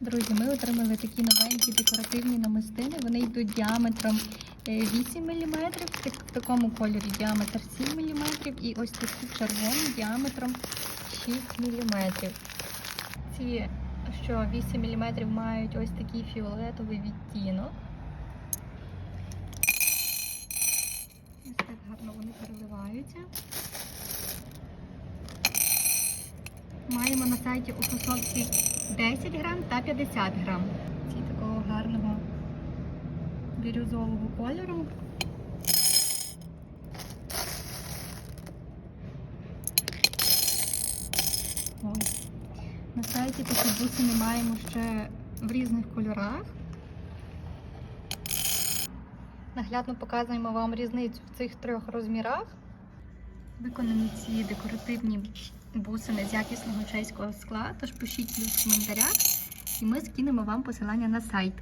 Друзі, ми отримали такі новенькі декоративні намистини. Вони йдуть діаметром е, 8 мм, в такому кольорі діаметр 7 мм і ось такі червоні діаметром 6 мм. Ці, що 8 мм мають ось такий фіолетовий відтінок. Ось так гарно вони переливаються. Маємо на сайті у упаковки 10 грам та 50 грам. Ці такого гарного бірюзового кольору. Ось. На сайті такі бусини маємо ще в різних кольорах. Наглядно показуємо вам різницю в цих трьох розмірах. Виконані ці декоративні бусини з якісного чеського скла, тож пишіть їх в коментарях, і ми скинемо вам посилання на сайт.